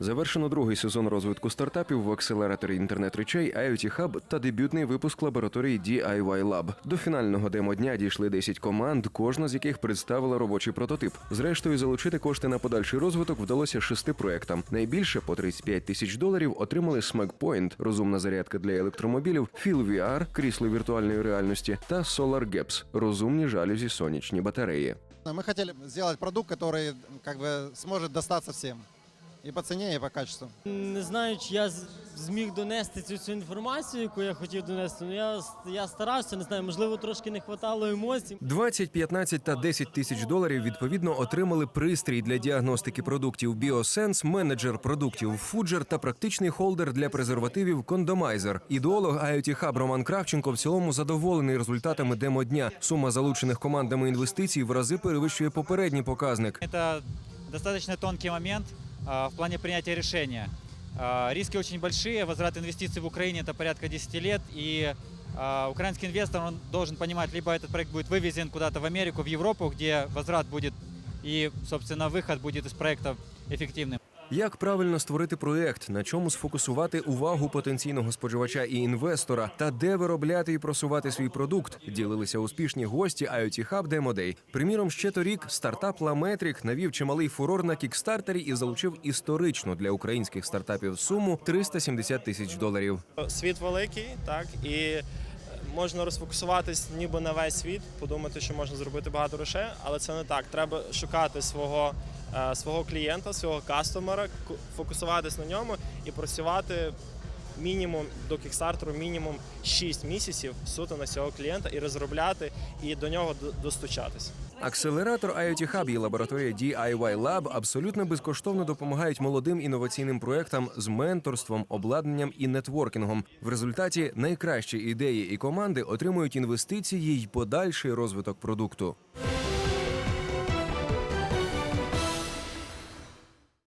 Завершено другий сезон розвитку стартапів в акселераторі інтернет речей IoT Hub та дебютний випуск лабораторії DIY Lab. До фінального демо-дня дійшли 10 команд, кожна з яких представила робочий прототип. Зрештою, залучити кошти на подальший розвиток вдалося шести проектам. Найбільше по 35 тисяч доларів отримали SmackPoint – розумна зарядка для електромобілів, Feel VR – крісло віртуальної реальності та Solar Gaps – розумні жалюзі сонячні батареї. Мы хотели сделать продукт, который как бы сможет достаться всем. И по цене, и по качеству. Не знаю, чи я зміг донести цю всю інформацію, яку я хотів донести. Ну я, я старався, не знаю, можливо, трошки не хватало емоцій. 20, 15 та 10 тисяч доларів відповідно отримали пристрій для діагностики продуктів BioSense, менеджер продуктів Fuger та практичний холдер для презервативів Кондомайзер. Ідеолог IoT Hub Роман Кравченко в цілому задоволений результатами демо-дня. Сума залучених командами інвестицій в рази перевищує попередній показник. Это достаточно тонкий момент в плане принятия решения. А, Риски очень большие, возврат инвестиций в Украине это порядка 10 лет, и а, украинский инвестор он должен понимать, либо этот проект будет вывезен куда-то в Америку, в Европу, где возврат будет и, собственно, выход будет из проекта эффективным. Як правильно створити проект, на чому сфокусувати увагу потенційного споживача і інвестора, та де виробляти і просувати свій продукт, ділилися успішні гості IoT Hub Demo Day. Приміром, ще торік стартап Lametric навів чималий фурор на кікстартері і залучив історичну для українських стартапів суму 370 тисяч доларів. світ великий, так і можна розфокусуватись ніби на весь світ, подумати, що можна зробити багато грошей, але це не так. Треба шукати свого, свого клієнта, свого кастомера, ку- фокусуватись на ньому і працювати мінімум до кікстартеру, мінімум 6 місяців суто на цього клієнта і розробляти і до нього достучатись. Акселератор IoT Hub і лабораторія DIY Lab абсолютно безкоштовно допомагають молодим інноваційним проектам з менторством, обладнанням і нетворкінгом. В результаті найкращі ідеї і команди отримують інвестиції й подальший розвиток продукту.